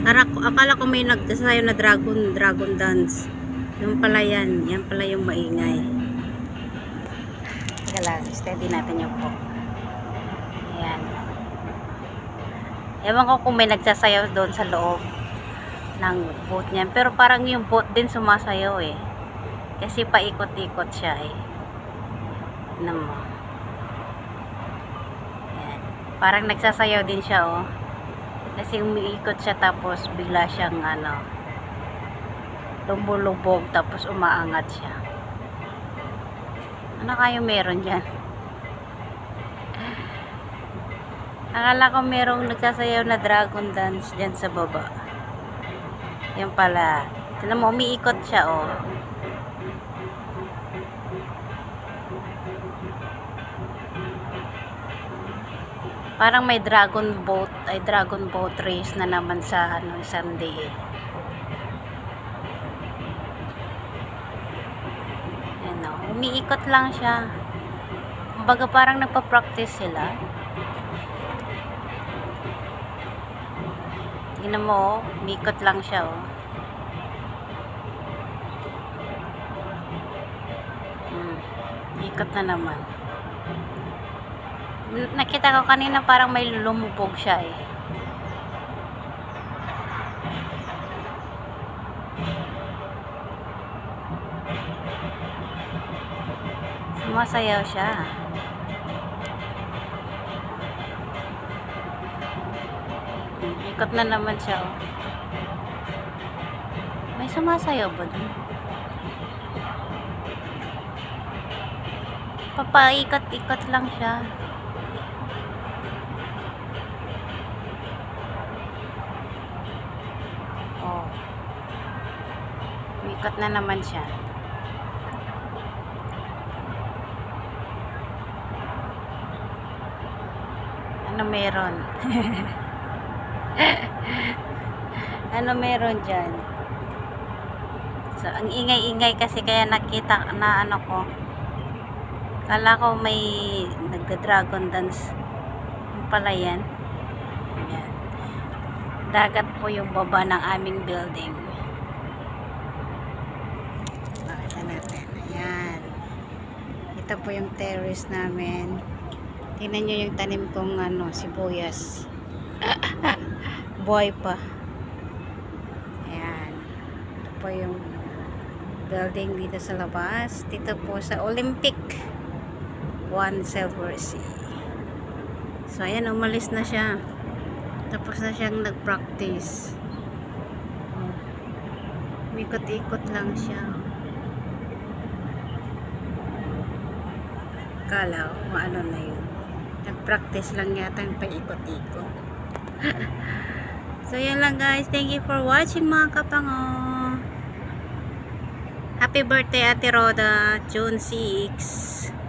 Tara, akala ko may nagsasayo na dragon, dragon dance. Yung pala yan. Yan pala yung maingay. Teka lang, steady natin yung po. Ayan. Ewan ko kung may nagsasayaw doon sa loob ng boat niyan. Pero parang yung boat din sumasayaw eh. Kasi paikot-ikot siya eh. Tignan mo. Ayan. Parang nagsasayaw din siya oh. Kasi umiikot siya tapos bigla siyang ano lumulubog tapos umaangat siya. Ano kayo meron dyan? Akala ko merong nagsasayaw na dragon dance dyan sa baba. Yan pala. Tignan mo, umiikot siya oh. Parang may dragon boat, ay dragon boat race na naman sa ano, Sunday eh. Ayan o, umiikot lang siya. Kumbaga parang nagpa-practice sila. Tingnan mo, oh, umiikot lang siya oh. Hmm, ikot na naman. Nakita ko kanina parang may lumubog siya eh. Sumasayaw siya. Ikot na naman siya oh. May sumasayaw ba dun? Papaikot-ikot lang siya. Umikot na naman siya. Ano meron? ano meron dyan? So, ang ingay-ingay kasi kaya nakita na ano ko. Kala ko may nagda-dragon dance. Yung pala yan. Ayan. Dagat po yung baba ng aming building. Pakita natin. Ayan. Ito po yung terrace namin. Tingnan nyo yung tanim kong ano, sibuyas. Buhay pa. Ayan. Ito po yung building dito sa labas. Dito po sa Olympic. One Silver Sea. So, ayan, umalis na siya. Tapos na siyang nag-practice. Oh. Ikot-ikot lang siya. Kala ko ano na yun. Nag-practice lang yata yung paikot-ikot. so, yan lang guys. Thank you for watching mga kapango. Happy birthday Ate Roda, June 6.